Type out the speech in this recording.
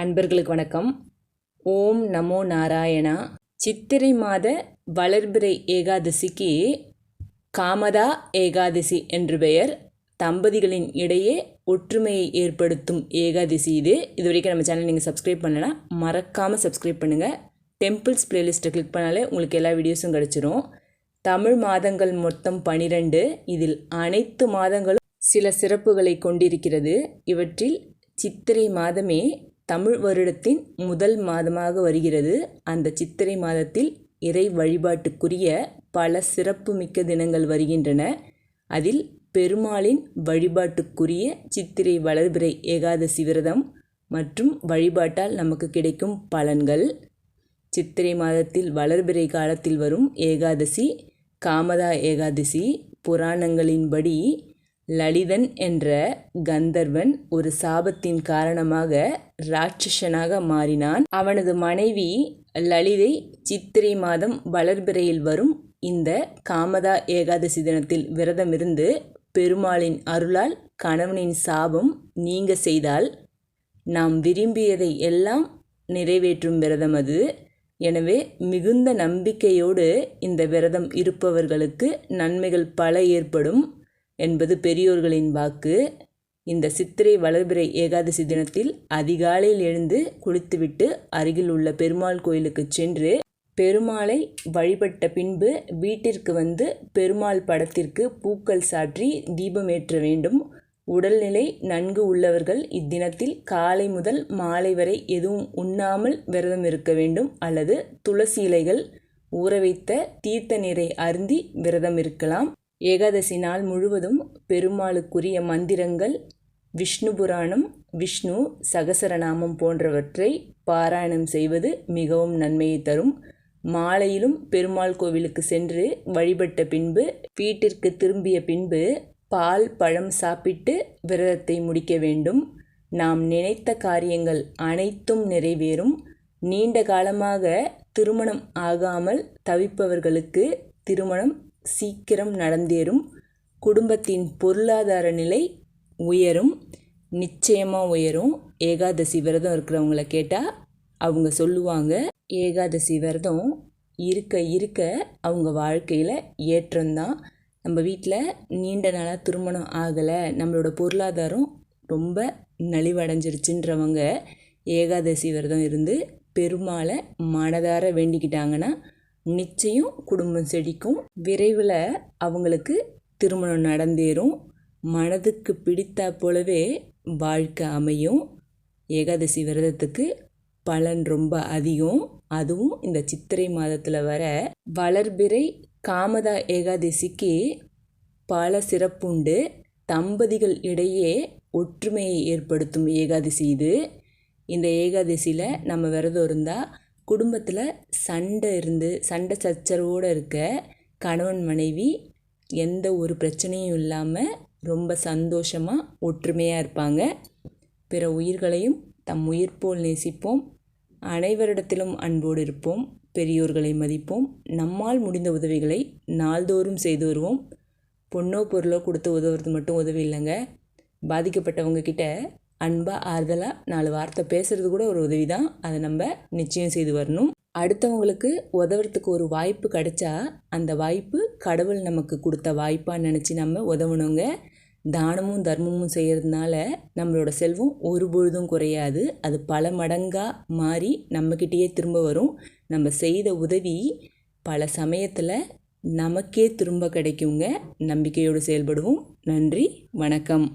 அன்பர்களுக்கு வணக்கம். ஓம் நமோ நாராயணா. சித்திரை மாத வளர்பிறை ஏகாதசிக்கு காமதா ஏகாதசி என்று பெயர். தம்பதிகளின் இடையே ஒற்றுமையை ஏற்படுத்தும் ஏகாதசி இது. இது வரைக்கும் நம்ம சேனல் நீங்கள் சப்ஸ்கிரைப் பண்ணலைன்னா மறக்காமல் சப்ஸ்கிரைப் பண்ணுங்கள் டெம்பிள்ஸ் பிளேலிஸ்ட்டை கிளிக் பண்ணாலே உங்களுக்கு எல்லா வீடியோஸும் கிடச்சிரும். தமிழ் மாதங்கள் மொத்தம் பனிரெண்டு. இதில் அனைத்து மாதங்களும் சில சிறப்புகளை கொண்டிருக்கிறது. இவற்றில் சித்திரை மாதமே தமிழ் வருடத்தின் முதல் மாதமாக வருகிறது. அந்த சித்திரை மாதத்தில் இறை வழிபாட்டுக்குரிய பல சிறப்புமிக்க தினங்கள் வருகின்றன. அதில் பெருமாளின் வழிபாட்டுக்குரிய சித்திரை வளர்பிறை ஏகாதசி விரதம் மற்றும் வழிபாட்டால் நமக்கு கிடைக்கும் பலன்கள். சித்திரை மாதத்தில் வளர்பிறை காலத்தில் வரும் ஏகாதசி காமதா ஏகாதசி புராணங்களின்படி லலிதன் என்ற கந்தர்வன் ஒரு சாபத்தின் காரணமாக ராட்சசனாக மாறினான். அவனது மனைவி லலிதை சித்திரை மாதம் வளர்பிறையில் வரும் இந்த காமதா ஏகாதசி தினத்தில் விரதமிருந்து பெருமாளின் அருளால் கணவனின் சாபம் நீங்க செய்தால் நாம் விரும்பியதை எல்லாம் நிறைவேற்றும் விரதம் அது. எனவே மிகுந்த நம்பிக்கையோடு இந்த விரதம் இருப்பவர்களுக்கு நன்மைகள் பல ஏற்படும். என்பது பெரியோர்களின் வாக்கு. இந்த சித்திரை வளர்பிறை ஏகாதசி தினத்தில் அதிகாலையில் எழுந்து குளித்துவிட்டு அருகில் உள்ள பெருமாள் கோயிலுக்கு சென்று பெருமாளை வழிபட்ட பின்பு வீட்டிற்கு வந்து பெருமாள் படத்திற்கு பூக்கள் சாற்றி தீபமேற்ற வேண்டும். உடல்நிலை நன்கு உள்ளவர்கள் இத்தினத்தில் காலை முதல் மாலை வரை எதுவும் உண்ணாமல் விரதம் இருக்க வேண்டும். அல்லது துளசி இலைகள் ஊற வைத்த தீர்த்த நீரை அருந்தி விரதம் இருக்கலாம். ஏகாதசி நாள் முழுவதும் பெருமாளுக்குரிய மந்திரங்கள் விஷ்ணு புராணம் விஷ்ணு சகசரநாமம் போன்றவற்றை பாராயணம் செய்வது மிகவும் நன்மையை தரும். மாலையிலும் பெருமாள் கோவிலுக்கு சென்று வழிபட்ட பின்பு வீட்டிற்கு திரும்பிய பின்பு பால் பழம் சாப்பிட்டு விரதத்தை முடிக்க வேண்டும். நாம் நினைத்த காரியங்கள் அனைத்தும் நிறைவேறும். நீண்ட காலமாக திருமணம் ஆகாமல் தவிப்பவர்களுக்கு திருமணம் சீக்கிரம் நடந்தேறும். குடும்பத்தின் பொருளாதார நிலை உயரும். நிச்சயமாக உயரும். ஏகாதசி விரதம் இருக்கிறவங்கள கேட்டால் அவங்க சொல்லுவாங்க ஏகாதசி விரதம் இருக்க இருக்க அவங்க வாழ்க்கையில் ஏற்றம்தான். நம்ம வீட்டில் நீண்ட நாளாக திருமணம் ஆகலை. நம்மளோட பொருளாதாரம் ரொம்ப நலிவடைஞ்சிருச்சுன்றவங்க ஏகாதசி விரதம் இருந்து பெருமாளை மனதார வேண்டிக்கிட்டாங்கன்னா நிச்சயம் குடும்பம் செழிக்கும். விரைவில் அவங்களுக்கு திருமணம் நடந்தேறும். மனதுக்கு பிடித்தா போலவே வாழ்க்கை அமையும். ஏகாதசி விரதத்துக்கு பலன் ரொம்ப அதிகம். அதுவும் இந்த சித்திரை மாதத்தில் வர வளர்பிறை காமதா ஏகாதசிக்கு பல சிறப்புண்டு தம்பதிகள் இடையே ஒற்றுமையை ஏற்படுத்தும் ஏகாதசி இது. இந்த ஏகாதசியில் நம்ம விரதம் இருந்தால் குடும்பத்தில் சண்டை இருந்து சண்டை சச்சரவோடு இருக்க கணவன் மனைவி எந்த ஒரு பிரச்சனையும் இல்லாமல் ரொம்ப சந்தோஷமாக ஒற்றுமையாக இருப்பாங்க. பிற உயிர்களையும் தம் உயிர் போல் நேசிப்போம். அனைவரிடத்திலும் அன்போடு இருப்போம். பெரியோர்களை மதிப்போம். நம்மால் முடிந்த உதவிகளை நாள்தோறும் செய்து வருவோம். பொண்ணோ பொருளோ கொடுத்து உதவுறது மட்டும் உதவி இல்லைங்க. பாதிக்கப்பட்டவங்க கிட்ட அன்பாக ஆறுதலாக நாலு வார்த்தை பேசுகிறது கூட ஒரு உதவி தான் அதை நம்ம நிச்சயம் செய்து வரணும். அடுத்தவங்களுக்கு உதவுறதுக்கு ஒரு வாய்ப்பு கிடைச்சா அந்த வாய்ப்பு கடவுள் நமக்கு கொடுத்த வாய்ப்பாக நினச்சி நம்ம உதவணுங்க. தானமும் தர்மமும் செய்கிறதுனால நம்மளோட செல்வம் ஒரு பொழுதும் குறையாது. அது பல மடங்காக மாறி நம்மக்கிட்டேயே திரும்ப வரும். நம்ம செய்த உதவி பல சமயத்தில் நமக்கே திரும்ப கிடைக்குங்க. நம்பிக்கையோடு செயல்படுவோம். நன்றி வணக்கம்.